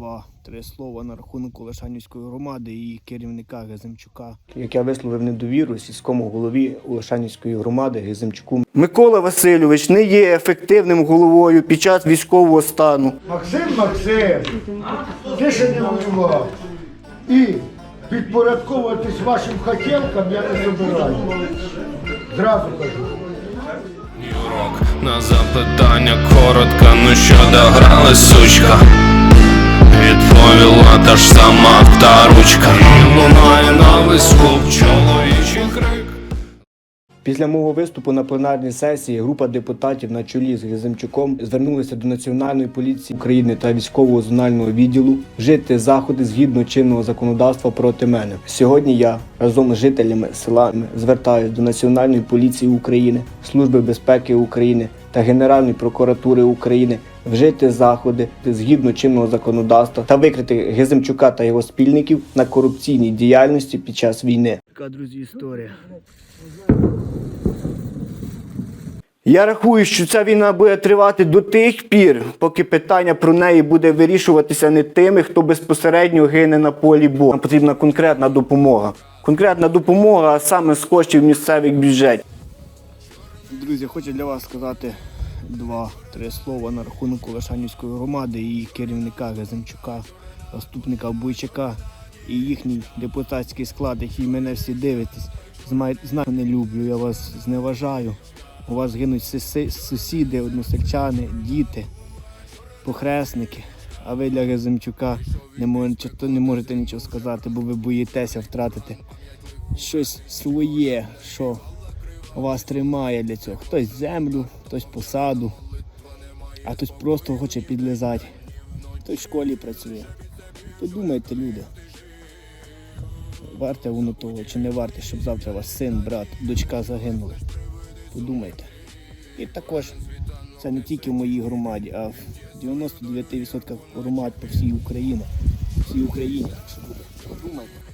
Два-три слова на рахунок Олешанівської громади і керівника Геземчука. Як я висловив недовіру сільському голові Олешанівської громади Геземчуку. Микола Васильович не є ефективним головою під час військового стану. Максим Максим, ти ще не воював. І підпорядковуватись вашим хотілкам я не забираю. Зразу кажу. Урок на запитання коротко, ну що дограли, сучка та Лунає на весь клуб чоловічий крик Після мого виступу на пленарній сесії група депутатів на чолі з Геземчуком звернулися до Національної поліції України та військового зонального відділу вжити заходи згідно чинного законодавства проти мене. Сьогодні я разом з жителями села звертаюся до Національної поліції України, Служби безпеки України та Генеральної прокуратури України вжити заходи згідно чинного законодавства та викрити Геземчука та його спільників на корупційній діяльності під час війни. Така друзі історія. Я рахую, що ця війна буде тривати до тих пір, поки питання про неї буде вирішуватися не тими, хто безпосередньо гине на полі бою. Нам потрібна конкретна допомога. Конкретна допомога, а саме з коштів місцевих бюджетів. Друзі, хочу для вас сказати два-три слова на рахунок Олешанівської громади і керівника Газемчука, заступника Бойчака і їхній депутатський склад, який мене всі дивитесь. Знаю, не люблю, я вас зневажаю. У вас гинуть сусіди, односельчани, діти, похресники. А ви для Газемчука не можете, не можете нічого сказати, бо ви боїтеся втратити щось своє, що вас тримає для цього. Хтось землю, хтось посаду, а хтось просто хоче підлизати. Хтось в школі працює. Подумайте, люди. Варте воно того чи не варте, щоб завтра ваш син, брат, дочка загинули. Подумайте. І також це не тільки в моїй громаді, а в 99% громад по всій Україні. Всій Україні. Подумайте.